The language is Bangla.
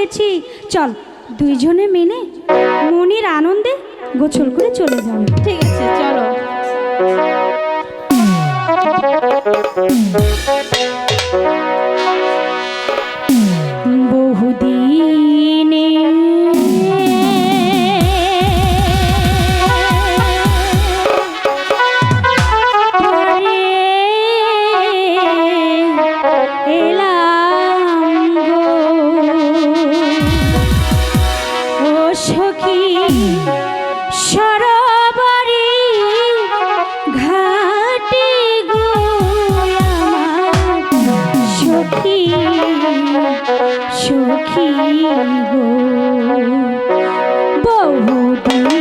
করেছি। চল দুইজনে মিলে মনির আনন্দে গোছল করে চলে যান ঠিক আছে চলো। সখী বহুদিন ঘাটে গো বহুদিনের